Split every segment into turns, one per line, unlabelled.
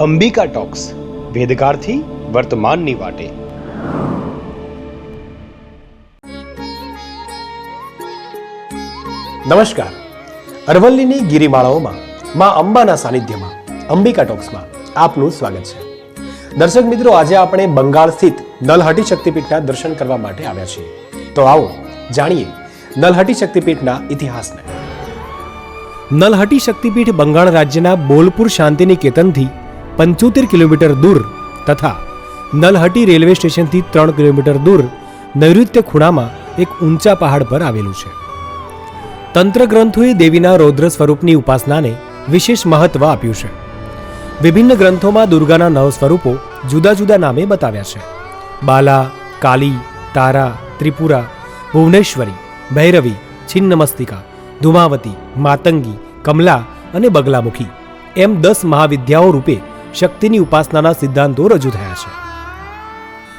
Ambika talks વેદકાળથી વર્તમાનની વાટે. નમસ્કાર. અરવલ્લીની ગિરિમાળાઓમાં, મા અંબાના સાનિધ્યમાં, અંબિકા ટોક્સમાં આપનું સ્વાગત છે. દર્શક મિત્રો, આજે આપણે બંગાળ સ્થિત નલહટી શક્તિપીઠના દર્શન કરવા માટે આવ્યા છીએ. તો આવો જાણીએ નલહટી શક્તિપીઠના ઇતિહાસને. નલહટી શક્તિપીઠ બંગાળ રાજ્યના બોલપુર શાંતિનિકેતનથી પંચોતેર કિલોમીટર દૂર તથા નલહટી રેલવે સ્ટેશનથી ત્રણ કિલોમીટર દૂર નૈઋત્ય ખૂણામાં એક ઊંચા પહાડ પર આવેલું છે. તંત્ર ગ્રંથોએ દેવીના રૌદ્ર સ્વરૂપની ઉપાસનાને વિશેષ મહત્વ આપ્યું છે. વિભિન્ન ગ્રંથોમાં દુર્ગાના નવ સ્વરૂપો જુદા જુદા નામે બતાવ્યા છે. બાલા, કાલી, તારા, ત્રિપુરા, ભુવનેશ્વરી, ભૈરવી, છિન્નમસ્તિકા, ધુમાવતી, માતંગી, કમલા અને બગલામુખી એમ દસ મહાવિદ્યાઓ રૂપે શક્તિની ઉપાસનાના સિદ્ધાંતો રજૂ થયા છે.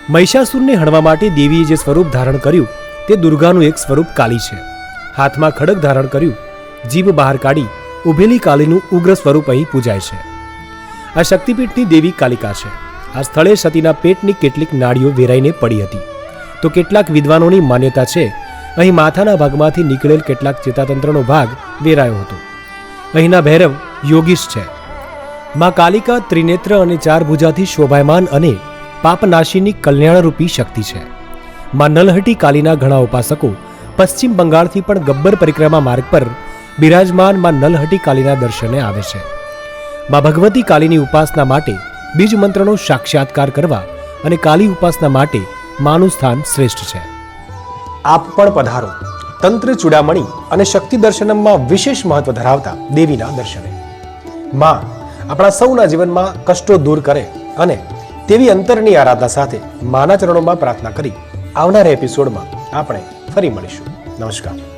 મહિષાસુરને હણવા માટે દેવીએ જે સ્વરૂપ ધારણ કર્યું, તે દુર્ગાનું એક સ્વરૂપ કાલી છે. હાથમાં ખડગ ધારણ કર્યું, જીભ બહાર કાઢી, ઉભેલી કાલીનું ઉગ્ર સ્વરૂપ અહીં પૂજાય છે. આ શક્તિપીઠની દેવી કાલિકા છે. આ સ્થળે સતીના પેટની કેટલીક નાડીઓ વેરાઈને પડી હતી. તો કેટલાક વિદ્વાનોની માન્યતા છે, અહીં માથાના ભાગમાંથી નીકળેલ કેટલાક ચેતાતંત્રનો ભાગ વેરાયો હતો. અહીંના ભૈરવ યોગીશ છે. માં કાલિકા, ત્રિનેત્ર અને ચાર ભુજાથી શોભાયમાન અને પાપનાશીની કલ્યાણરૂપી શક્તિ છે. માં નલહટી કાલીના ઘણા ઉપાસકો પશ્ચિમ બંગાળથી પણ ગબ્બર પરિક્રમા માર્ગ પર બિરાજમાનમાં નલહટી કાલીના દર્શને આવે છે. માં ભગવતી કાલીની ઉપાસના માટે બીજ મંત્રનો સાક્ષાત્કાર કરવા અને કાલી ઉપાસના માટે માનું સ્થાન શ્રેષ્ઠ છે. આપ પણ પધારો. તંત્ર ચૂડામણી અને શક્તિ દર્શનમમાં વિશેષ મહત્વ ધરાવતા દેવીના દર્શને. માં આપણા સૌના જીવનમાં કષ્ટો દૂર કરે અને તેવી અંતરની આરાધના સાથે માના ચરણોમાં પ્રાર્થના કરી આવનારા એપિસોડમાં આપણે ફરી મળીશું. નમસ્કાર.